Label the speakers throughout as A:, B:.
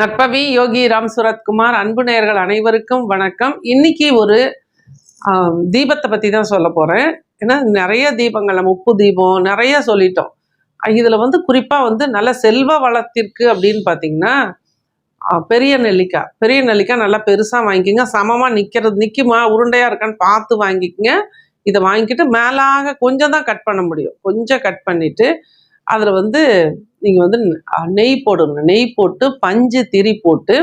A: நற்பவி யோகி ராம் சுரத்குமார் அன்பு நேயர்கள் அனைவருக்கும் வணக்கம். இன்னைக்கு ஒரு தீபத்தை பத்தி தான் சொல்ல போறேன். ஏன்னா நிறைய தீபங்கள் உப்பு தீபம் நிறைய சொல்லிட்டோம். இதில் இதுல வந்து குறிப்பா வந்து நல்ல செல்வ வளத்திற்கு அப்படின்னு பாத்தீங்கன்னா பெரிய நெல்லிக்காய். பெரிய நெல்லிக்காய் நல்லா பெருசா வாங்கிக்கோங்க. சமமா நிக்கிறது நிக்குமா? உருண்டையா இருக்கான்னு பார்த்து வாங்கிக்கோங்க. இதை வாங்கிட்டு மேலாக கொஞ்சம் தான் கட் பண்ண முடியும். கொஞ்சம் கட் பண்ணிட்டு அதில் வந்து நீங்கள் வந்து நெய் போடணும். நெய் போட்டு பஞ்சு திரி போட்டு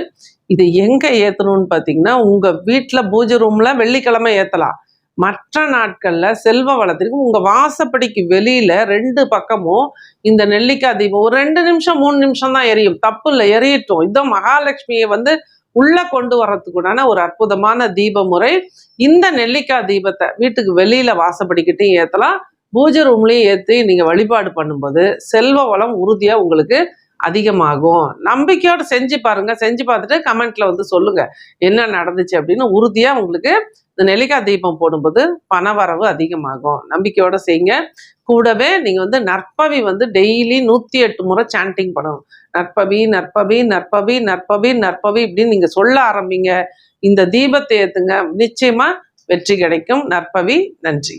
A: இது எங்கே ஏற்றணும்னு பார்த்தீங்கன்னா உங்கள் வீட்டில் பூஜை ரூமில் வெள்ளிக்கிழமை ஏற்றலாம் மற்ற நாட்களில் செல்வ வளத்திற்கும் உங்கள் வாசப்படிக்கு வெளியில் ரெண்டு பக்கமும் இந்த நெல்லிக்காய் தீபம். ஒரு ரெண்டு நிமிஷம் மூணு நிமிஷம் தான் எரியும். தப்பு இல்லை எரியட்டும். இதோ மகாலட்சுமியை வந்து உள்ளே கொண்டு வர்றதுக்குடான ஒரு அற்புதமான தீப முறை இந்த நெல்லிக்காய் தீபத்தை வீட்டுக்கு வெளியில் வாசப்படிக்கிட்டையும் ஏற்றலாம் பூஜை ரூம்லேயும் ஏற்றி நீங்கள் வழிபாடு பண்ணும்போது செல்வ வளம் உறுதியாக உங்களுக்கு அதிகமாகும். நம்பிக்கையோடு செஞ்சு பாருங்க. செஞ்சு பார்த்துட்டு கமெண்ட்ல வந்து சொல்லுங்க. என்ன நடந்துச்சு அப்படின்னு உறுதியா உங்களுக்கு இந்த நெல்லிக்காய் தீபம் போடும்போது பணவரவு அதிகமாகும். நம்பிக்கையோட செய்யுங்க. கூடவே நீங்க வந்து நற்பவி வந்து டெய்லி நூத்தி எட்டு முறை சாண்டிங் பண்ணணும். நற்பவி நற்பவி நற்பவி நற்பவி நற்பவி இப்படின்னு நீங்க சொல்ல ஆரம்பிங்க. இந்த தீபத்தை ஏத்துங்க. நிச்சயமா வெற்றி கிடைக்கும். நற்பவி நன்றி.